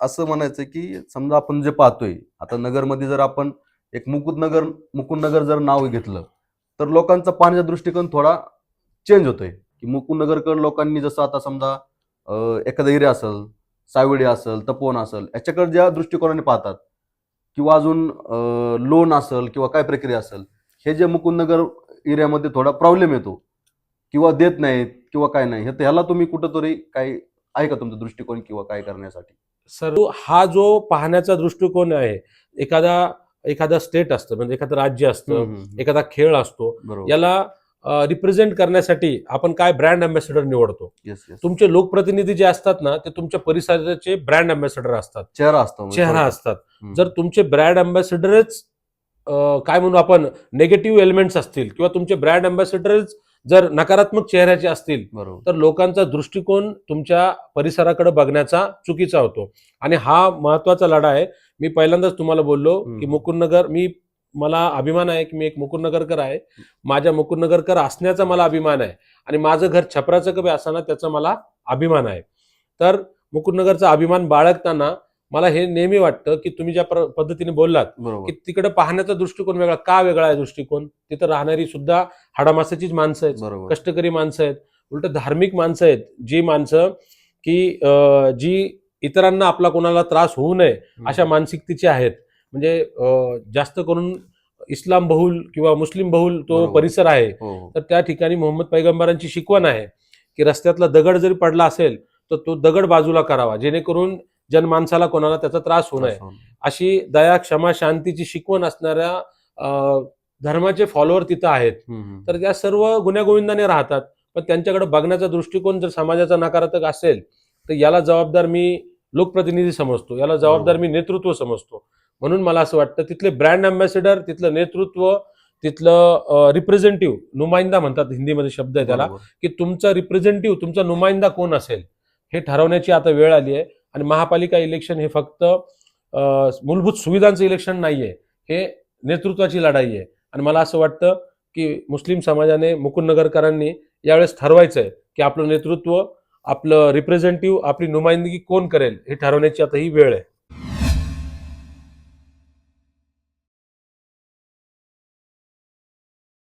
असं म्हणायचं की समजा आपण जे पाहतोय आता नगरमध्ये जर आपण एक मुकुंदनगर मुकुंदनगर जर नाव घेतलं तर लोकांचा पाहण्याचा दृष्टिकोन थोडा चेंज होतोय. की मुकुंदनगरकर लोकांनी जसं आता समजा एखादं एखादा एरिया असेल सावडी असेल तपोवन असेल याच्याकडे ज्या दृष्टिकोनाने पाहतात किंवा अजून लोन असेल किंवा काय प्रक्रिया असेल हे जे मुकुंदनगर एरियामध्ये थोडा प्रॉब्लेम येतो. किंवा देत नाहीत किंवा काय नाही हे- ह्याला तुम्ही कुठंतरी काही आहे का तुमचा दृष्टिकोन किंवा काय करण्यासाठी? सर हा जो पाहण्याचा दृष्टिकोन आहे एखादा एखादा स्टेट असतं म्हणजे एखादं राज्य असतं एखादा खेळ असतो याला रिप्रेझेंट करण्यासाठी आपण काय ब्रँड अँबॅसेडर निवडतो? तुमचे लोकप्रतिनिधी जे असतात ना ते तुमच्या परिसराचे ब्रँड अँबॅसेडर असतात. चेहरा असतो म्हणजे चेहरा. असतात. जर तुमचे ब्रँड अँबॅसेडरच काय म्हणू आपण नेगेटिव्ह एलिमेंट्स असतील किंवा तुमचे ब्रँड अँबॅसेडरच जर नकारात्मक चेहऱ्याचे असतील बरोबर. तर लोकांचा दृष्टिकोन तुमच्या परिसराकडे बघण्याचा चुकीचा होतो. आणि हा महत्त्वाचा लढा आहे. मी पहिल्यांदाच तुम्हाला बोललो. की मुकुंदनगर मी मला अभिमान आहे की मी एक मुकुंदनगरकर आहे. माझ्या मुकुंदनगरकर असण्याचा मला अभिमान आहे. आणि माझं घर छपराचं कवी असताना त्याचा मला अभिमान आहे. तर मुकुंदनगरचा अभिमान बाळगताना मला हे नेहमी वाटतं की तुम्ही ज्या पद्धतीने बोललात की तिकडे पाहण्याचा दृष्टिकोन वेगळा का वेगळा आहे दृष्टिकोन तिथं राहणारी सुद्धा हाडामासाचीच माणसं आहेत कष्टकरी माणसं आहेत उलट धार्मिक माणसं आहेत जी माणसं की जी इतरांना आपला कोणाला त्रास होऊ नये. अशा मानसिकतेचे आहेत म्हणजे जास्त करून इस्लाम बहुल किंवा मुस्लिम बहुल तो. परिसर आहे हो हो. तर त्या ठिकाणी मोहम्मद पैगंबरांची शिकवण आहे की रस्त्यातला दगड जरी पडला असेल तर तो दगड बाजूला करावा जेणेकरून जनमानसाला कोणाला त्याचा त्रास होऊ नये. अशी दया क्षमा शांतीची शिकवण असणाऱ्या धर्माचे फॉलोअर तिथं आहेत. तर त्या सर्व गुण्यागोविंदाने राहतात पण त्यांच्याकडे बघण्याचा दृष्टिकोन जर समाजाचा नकारात्मक असेल तर याला जबाबदार मी लोकप्रतिनिधी समजतो याला जबाबदार मी नेतृत्व समजतो म्हणून मला असं वाटतं तिथले ब्रँड अँबॅसेडर तिथलं नेतृत्व तिथलं रिप्रेझेंटेटिव्ह नुमाइंदा म्हणतात हिंदीमध्ये शब्द आहे त्याला. की तुमचा रिप्रेझेंटेटिव्ह तुमचा नुमाइंदा कोण असेल हे ठरवण्याची आता वेळ आली आहे आणि महापालिका इलेक्शन हे फक्त मूलभूत सुविधांचं इलेक्शन नाहीये. हे नेतृत्वाची लढाई आहे. आणि मला असं वाटतं की मुस्लिम समाजाने मुकुंदनगरकरांनी यावेळेस ठरवायचं आहे की आपलं नेतृत्व आपलं रिप्रेझेंटेटिव्ह आपली नुमाइंदगी कोण करेल हे ठरवण्याची आता ही वेळ आहे.